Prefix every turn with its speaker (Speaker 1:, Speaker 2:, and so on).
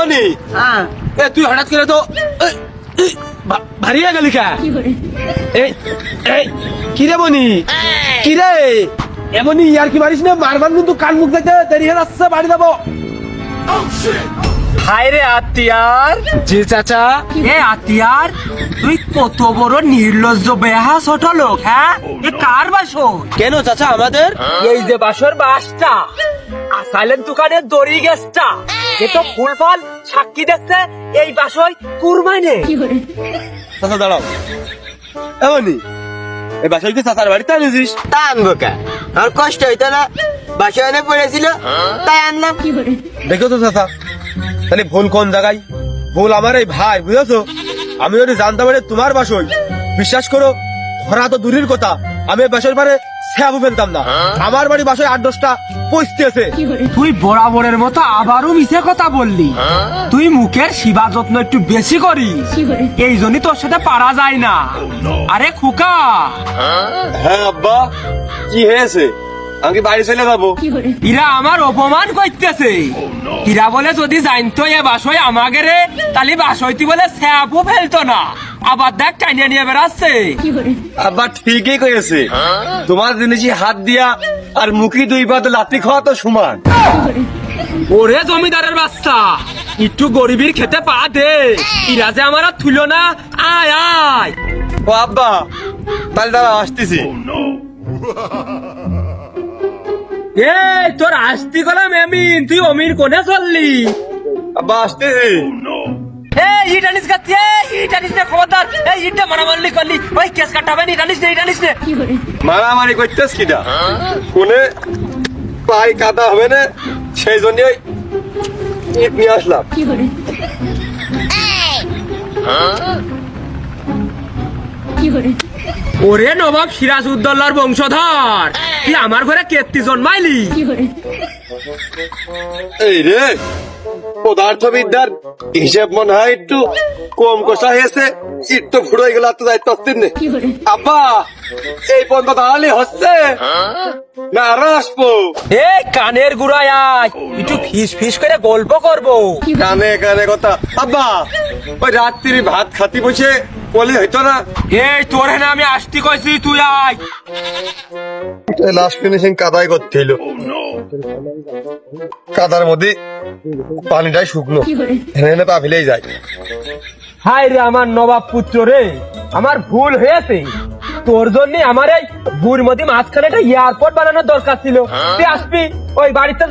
Speaker 1: অনি!
Speaker 2: হ্যাঁ।
Speaker 1: এ তুই হঠাৎ করে তো ভারী হয়ে গেলি কা? রে বনি? কি রে এমনই ইয়ার কি মারিস না? মারবার কিন্তু কান মুখ দেখতে দেরি হয়ে যাচ্ছে বাড়ি যাব।
Speaker 2: হায় রে আত্মিয়ার
Speaker 1: জি চাচা।
Speaker 2: এ আত্মিয়ার তুই কত বড় নির্লজ্জ বেহা ছোট লোক হ্যাঁ? এ কার বাসর?
Speaker 1: কেন চাচা আমাদের?
Speaker 2: এই যে বাসর বাসটা। আসাইলেন দোকানের দড়ি গেছটা। এ তো ফুল ফল সাক্ষী দেখছে এই বাসই কুরবাইনে
Speaker 1: চাচা দাঁড়াও। এমনই এই বাসায় কি চাচার বাড়িতে
Speaker 3: তা আনব কা? আমার কষ্ট হইতো না। বাসা অনেক পড়েছিল তাই আনলাম।
Speaker 1: দেখো তো চাচা তাহলে ভুল কোন জায়গায়? ভুল আমার এই ভাই বুঝেছ? আমি যদি জানতে পারি তোমার বাসই বিশ্বাস করো ধরা তো দূরের কথা। আমি বাসার পারে স্যাবু ফেলতাম না। আমার বাড়ি বাসায় আট দশটা পৌঁছতে আছে।
Speaker 2: তুই বরাবরের মতো আবারও মিছে কথা বললি। তুই মুখের শিবা যত্ন একটু বেশি করি? এই জন্যই তোর সাথে পারা যায় না। আরে খুকা!
Speaker 1: হ্যাঁ আব্বা কি হয়েছে? আমি বাড়ি চলে যাব?
Speaker 2: ইরা আমার অপমান করতেছে। ইরা বলে যদি জানতো এ বাসই আমাকে রে তাহলে বাসইতি বলে স্যাপও ফেলতো না। আবার দেখ টাইনিয়ে নিয়ে বেড়াচ্ছে।
Speaker 1: আব্বা ঠিকই করেছে তোমার জিনিসই হাত দিয়া আর মুখি দুই পাত লাতি খাওয়া তো সমান।
Speaker 2: ওরে জমিদারের বাচ্চা একটু গরিবের খেতে পা দে। ইরা যে আমার থুলো না আয় আয়।
Speaker 1: ও আব্বা তাহলে দাঁড়া আসতেছি।
Speaker 2: এই তোর আসতি গলাম এমিন তুই অমির কোনে চললি?
Speaker 1: আব্বা আসতেছি
Speaker 2: এই ইটানিস কাছে এই ইটানিস নে খবরদার। এই ইটা মারামারি করলি। ওই কেস কাটাবে নি ইটানিস নে ইটানিস নে।
Speaker 1: মারামারি করতেস কিনা কোনে? পাই কাটা হবে না? সেই জন্য ইট নিয়ে আসলাম।
Speaker 2: ওরে নবাব সিরাজ উদ্দৌলার বংশধর। তুই আমার ঘরে কেত্তি জন্মাইলি?
Speaker 1: এই রে পদার্থবিদ্যার হিসেব মনে হয় একটু কম কষা হয়েছে। ইট তো ফুড়ে গেল তো যাইতে আসতেন না। আব্বা এই পর্যন্ত দাঁড়ালে হচ্ছে? না আরও আসব।
Speaker 2: এই কানের গুড়ায় আয়। একটু ফিস ফিস করে গল্প করব।
Speaker 1: কানে কানে কথা। আব্বা ওই রাত্রি ভাত খাতি বসে বলি হইতো না।
Speaker 2: এই তোর হেনে আমি আসতি কইছি তুই আয়।
Speaker 1: লাস্ট ফিনিশিং কাদাই করতে হইল। কাদার মধ্যে পানিটাই শুকনো। এনে এনে পা ফেলেই যায়।
Speaker 2: হাই রে আমার নবাব পুত্র রে আমার ভুল হয়েছে। তোর জন্য আমার এই বুড় মধ্যে মাঝখানে একটা এয়ারপোর্ট বানানোর দরকার ছিল। তুই আসবি ওই বাড়িতে